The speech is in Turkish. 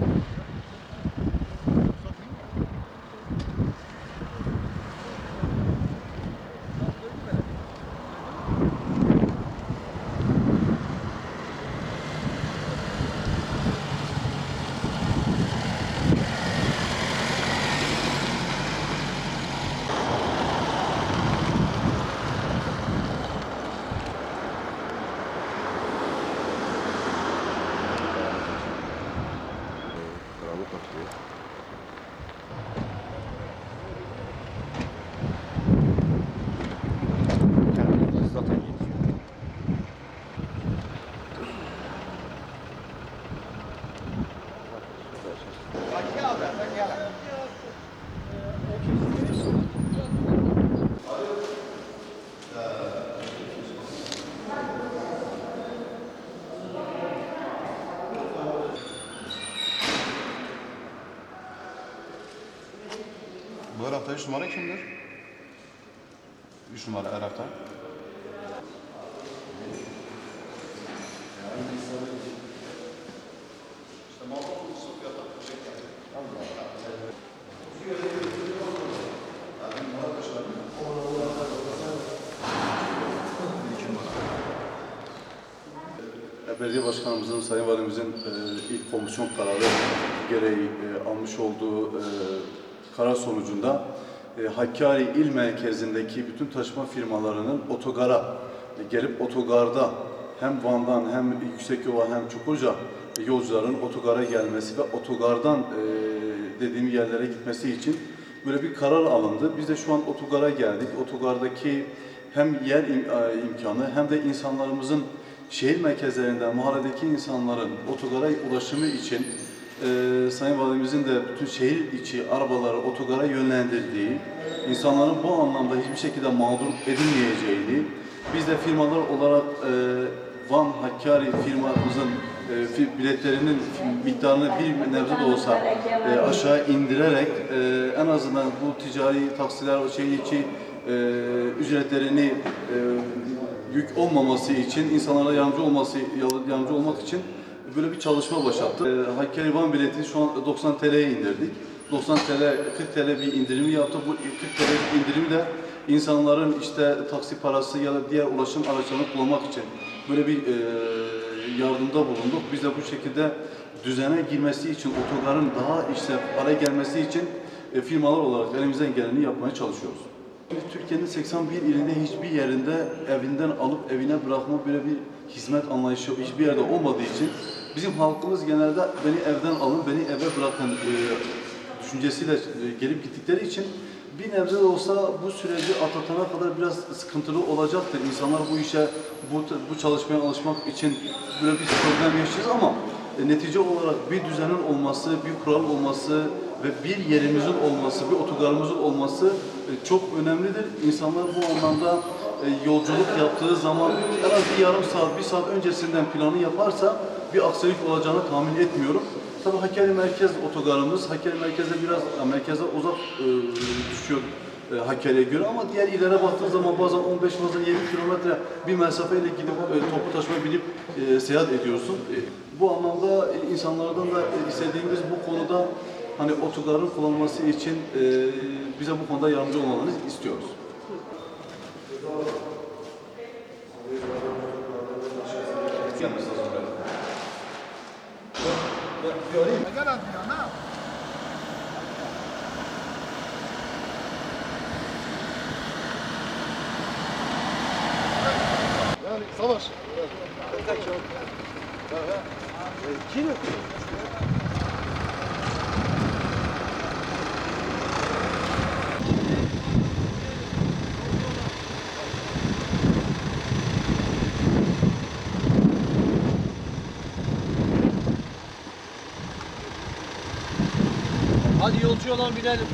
Takk. Bu Irak'ta 3 numara kimdir? 3 numara Irak'ta. Belediye Başkanımızın, Sayın Valimizin e, ilk komisyon kararı gereği e, almış olduğu e, karar sonucunda e, Hakkari il merkezindeki bütün taşıma firmalarının otogara e, gelip otogarda hem Van'dan hem Yüksekyova hem Çukurca yolcuların otogara gelmesi ve otogardan e, dediğim yerlere gitmesi için böyle bir karar alındı. Biz de şu an otogara geldik. Otogardaki hem yer im- e, imkanı hem de insanlarımızın şehir merkezlerinden mahalledeki insanların otogara ulaşımı için e, Sayın Valimizin de bütün şehir içi arabaları otogara yönlendirdiği, insanların bu anlamda hiçbir şekilde mağdur edilmeyeceğini, biz de firmalar olarak e, Van Hakkari firmamızın e, biletlerinin miktarını bir nebze de olsa e, aşağı indirerek e, en azından bu ticari taksiler o şey içi e, ücretlerini e, yük olmaması için, insanlara yardımcı olması yardımcı olmak için böyle bir çalışma başlattık. E, Hakkari Van bileti şu an 90 TL'ye indirdik. 90 TL, 40 TL bir indirimi yaptık. Bu 40 TL indirimi de insanların işte taksi parası ya da diğer ulaşım araçlarını kullanmak için böyle bir e, yardımda bulunduk. Biz de bu şekilde düzene girmesi için, otogarın daha işte hale gelmesi için e, firmalar olarak elimizden geleni yapmaya çalışıyoruz. Türkiye'nin 81 ilinde hiçbir yerinde evinden alıp evine bırakma böyle bir hizmet anlayışı hiçbir yerde olmadığı için bizim halkımız genelde beni evden alın, beni eve bırakın e, düşüncesiyle e, gelip gittikleri için bir nebze de olsa bu süreci atlatana kadar biraz sıkıntılı olacaktır. İnsanlar bu işe, bu, bu çalışmaya alışmak için böyle bir problem yaşayacağız ama e, netice olarak bir düzenin olması, bir kural olması ve bir yerimizin olması, bir otogarımızın olması e, çok önemlidir. İnsanlar bu anlamda e, yolculuk yaptığı zaman en az bir yarım saat, bir saat öncesinden planı yaparsa bir aksilik olacağını tahmin etmiyorum. Tabii Hakkari Merkez otogarımız, Hakkari Merkez'e biraz e, merkeze uzak düşüyor Hakkari'ye göre ama diğer illere baktığın zaman bazen 15 bazen 20 kilometre bir mesafeyle gidip e, toplu taşıma binip seyahat ediyorsun. Bu anlamda insanlardan da istediğimiz bu konuda hani otogarın kullanılması için e, bize bu konuda yardımcı olmalarını istiyoruz. Yani savaş. Hadi yolcu olan binelim.